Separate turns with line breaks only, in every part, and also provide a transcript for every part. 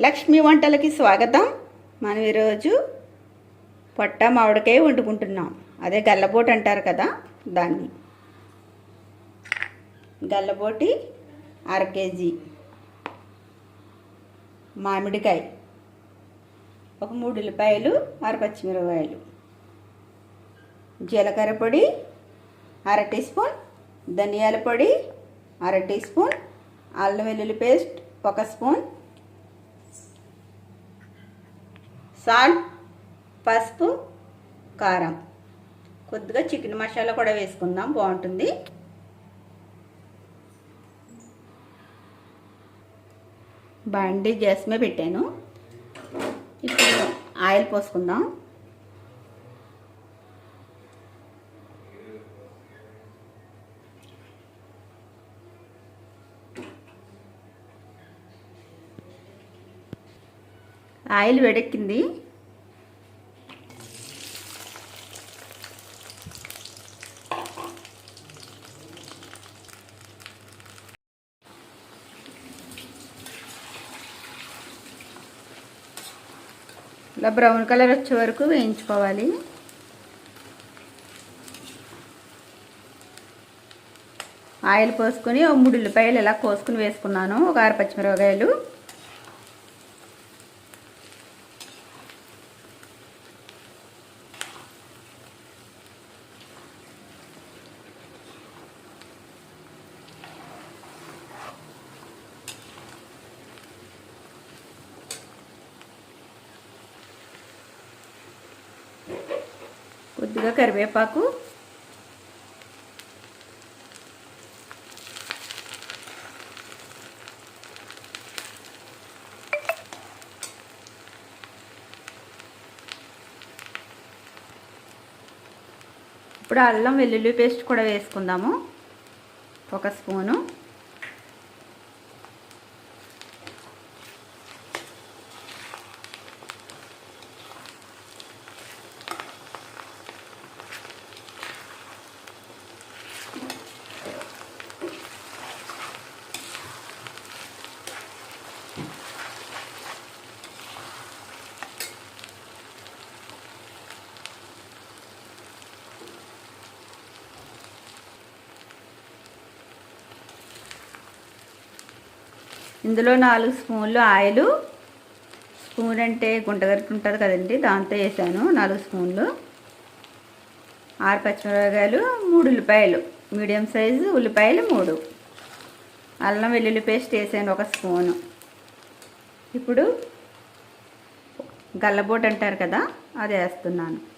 లక్ష్మి వంటలకి స్వాగతం. మనం ఈరోజు పొట్ట మామిడికాయ వండుకుంటున్నాం. అదే గల్లబోటి అంటారు కదా దాన్ని. గల్లబోటి అర కేజీ మామిడికాయ. ఒక మూడు ఉల్లిపాయలు అర పచ్చిమిరపకాయలు. జీలకర్ర పొడి అర టీ స్పూన్. ధనియాల పొడి అర టీ స్పూన్. అల్లం వెల్లుల్లి పేస్ట్ ఒక స్పూన్. సాల్ట్ పసుపు కారం. కొద్దిగా చికెన్ మసాలా కూడా వేసుకుందాం బాగుంటుంది. బండి గ్యాస్ మీద పెట్టాను. ఇప్పుడు ఆయిల్ పోసుకుందాం. ఆయిల్ వేడెక్కింది. ఇలా బ్రౌన్ కలర్ వచ్చే వరకు వేయించుకోవాలి. ఆయిల్ పోసుకొని మూడు ఉల్లిపాయలు ఇలా కోసుకుని వేసుకున్నాను. ఒక ఆరు పచ్చిమిరపకాయలు. కొద్దిగా కరివేపాకు. ఇప్పుడు అల్లం వెల్లుల్లి పేస్ట్ కూడా వేసుకుందాము. ఒక స్పూను. ఇందులో నాలుగు స్పూన్లు ఆయిల్. స్పూన్ అంటే గుంటగరికి ఉంటుంది కదండి దాంతో వేసాను నాలుగు స్పూన్లు. ఆరు పచ్చిమిరపకాయలు మూడు ఉల్లిపాయలు. మీడియం సైజు ఉల్లిపాయలు మూడు. అల్లం వెల్లుల్లి పేస్ట్ వేసాను ఒక స్పూను. ఇప్పుడు గల్లబోట్ అంటారు కదా అది వేస్తున్నాను.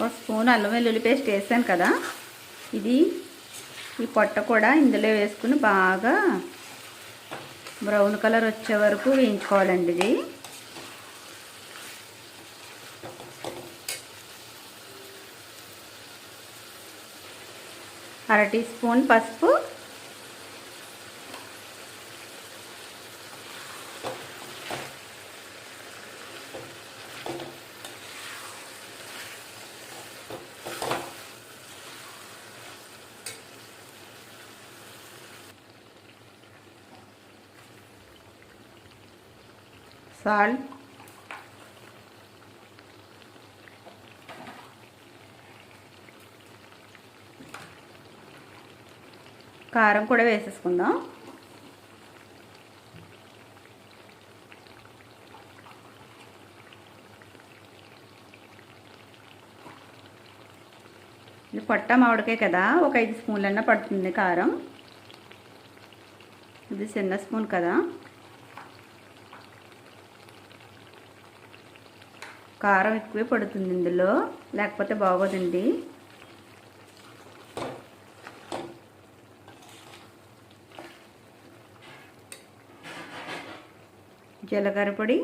ఒక స్పూన్ అల్లం వెల్లుల్లి పేస్ట్ వేసాను కదా. ఇది ఈ పొట్ట కూడా ఇందులో వేసుకుని బాగా బ్రౌన్ కలర్ వచ్చే వరకు వేయించుకోవాలండి ఇది. అర టీ స్పూన్ పసుపు sal. కారం కూడా వేసేసుకుందాం. ఇది పొట్ట మామిడికాయ కదా ఒక ఐదు స్పూన్లన్నా పడుతుంది కారం. ఇది చిన్న స్పూన్ కదా. కారం ఎక్కువే పడుతుంది ఇందులో. లేకపోతే బాగోదండి. జీలకర్ర పొడి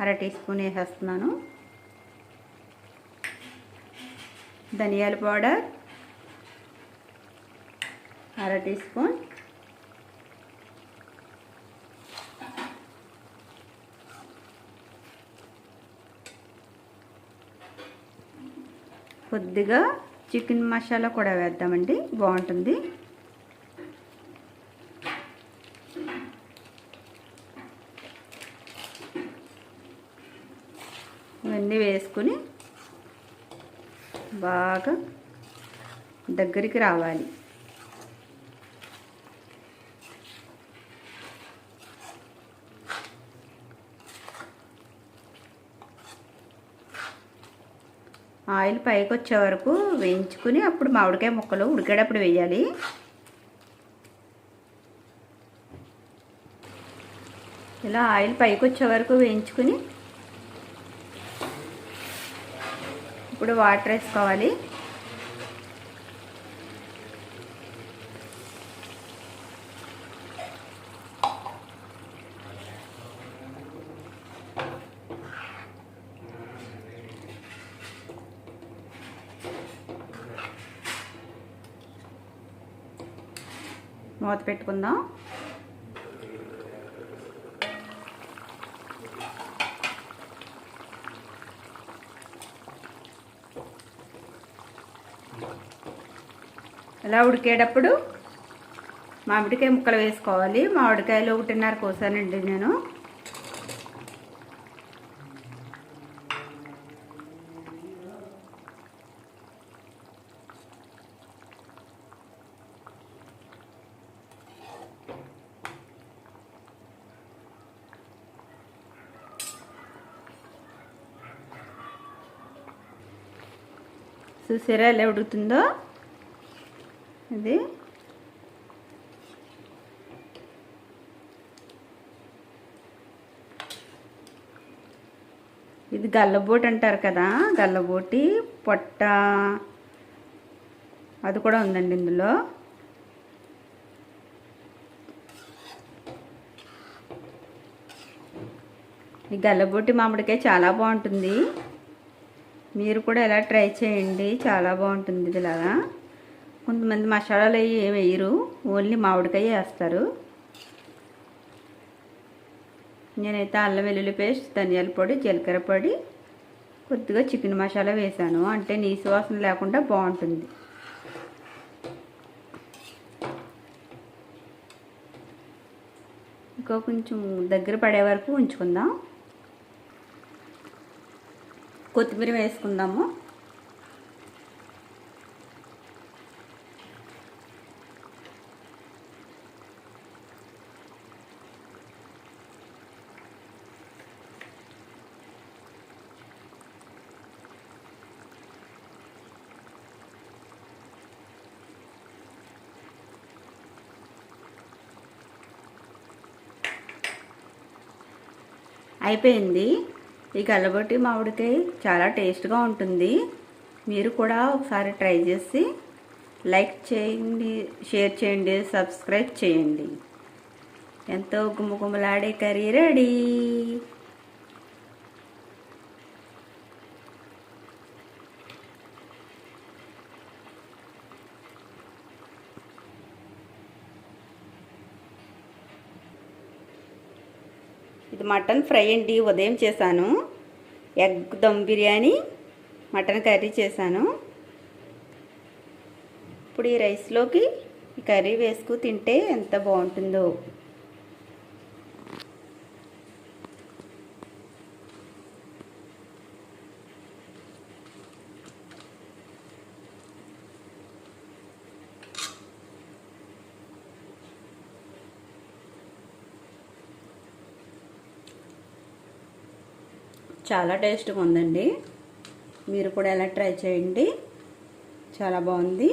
అర టీ స్పూన్ వేసేస్తున్నాను. ధనియాల పౌడర్ అర టీ స్పూన్ కొద్దిగా చికెన్ మసాలా కూడా వేద్దామండి. బాగుంటుంది. ఇవన్నీ వేసుకుని బాగా దగ్గరికి రావాలి. ఆయిల్ పైకి వచ్చే వరకు వేయించుకుని అప్పుడు మామిడికాయ ముక్కలు ఉడికేటప్పుడు వేయాలి. ఇలా ఆయిల్ పైకి వచ్చే వరకు వేయించుకుని ఇప్పుడు వాటర్ వేసుకోవాలి. మూత పెట్టుకుందాం. ఇలా ఉడికేటప్పుడు? మామిడికాయ ముక్కలు వేసుకోవాలి. మామిడికాయలు ఒకటిన్నర కోసానండి నేను. చూసారా ఎలా ఉడుకుతుందో ఇది ఇది గల్లబోటి అంటారు కదా గల్లబోటి పొట్ట అది కూడా ఉందండి ఇందులో. ఈ గల్లబోటి మామిడికాయ చాలా బాగుంటుంది. మీరు కూడా ఎలా ట్రై చేయండి. చాలా బాగుంటుంది ఇలాగా. కొంతమంది మసాలాలు అవి వేయరు. ఓన్లీ మామిడికాయ వేస్తారు. నేనైతే అల్లం వెల్లుల్లి పేస్ట్ ధనియాల పొడి జీలకర్ర పొడి కొద్దిగా చికెన్ మసాలా వేసాను అంటే నీసు వాసన లేకుండా బాగుంటుంది. ఇంకా కొంచెం దగ్గర పడే వరకు ఉంచుకుందాం. కొత్తిమీర వేసుకుందాము. అయిపోయింది. ఈ గల్లబొట్టి మామిడికాయ చాలా టేస్ట్గా ఉంటుంది. మీరు కూడా ఒకసారి ట్రై చేసి లైక్ చేయండి షేర్ చేయండి సబ్స్క్రైబ్ చేయండి. ఎంతో గుమ్మగుమ్మలాడే కర్రీ రెడీ. ఇది మటన్ ఫ్రై అండి ఉదయం చేశాను. Egg dum biryani mutton curry చేశాను. ఇప్పుడు ఈ రైస్లోకి ఈ కర్రీ వేసుకు తింటే ఎంత బాగుంటుందో. చాలా టేస్ట్గా ఉందండి. మీరు కూడా ఎలా ట్రై చేయండి. చాలా బాగుంది.